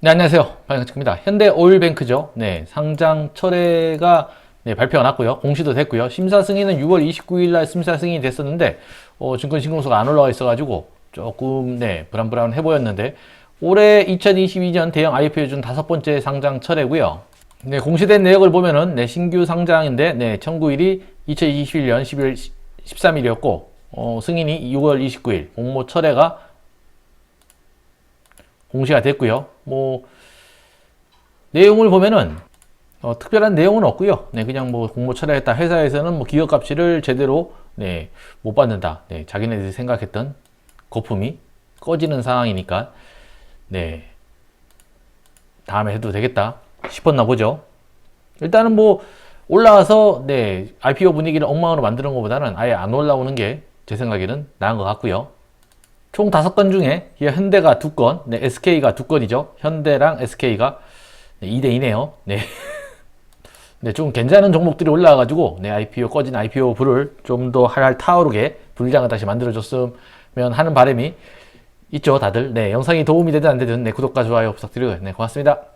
네, 안녕하세요. 반갑습니다. 현대 오일뱅크죠. 네, 상장 철회가 네, 발표가 났고요. 공시도 됐고요. 심사 승인은 6월 29일 날 심사 승인이 됐었는데, 어, 증권 신고서가 안 올라와 있어 가지고 조금, 네, 불안불안해 보였는데, 올해 2022년 대형 IPO 중 다섯 번째 상장 철회고요. 네, 공시된 내역을 보면은, 네, 신규 상장인데, 네, 청구일이 2021년 12월 13일이었고, 어, 승인이 6월 29일, 공모 철회가 공시가 됐고요. 뭐 내용을 보면은 어, 특별한 내용은 없고요. 네, 그냥 뭐 공모 철회했다. 회사에서는 뭐 기업 가치를 제대로 네, 못 받는다. 네, 자기네들이 생각했던 거품이 꺼지는 상황이니까 네. 다음에 해도 되겠다 싶었나 보죠. 일단은 뭐 올라와서 네, IPO 분위기를 엉망으로 만드는 것보다는 아예 안 올라오는 게 제 생각에는 나은 것 같고요. 총 다섯 건 중에 이 현대가 두 건, 네, SK가 두 건이죠. 현대랑 SK가 네, 2대 2네요. 네. 네, 좀 괜찮은 종목들이 올라와가지고, 네, IPO, 꺼진 IPO 불을 좀 더 활활 타오르게 분량을 다시 만들어줬으면 하는 바람이 있죠, 다들. 네, 영상이 도움이 되든 안 되든, 네, 구독과 좋아요 부탁드리고요. 네, 고맙습니다.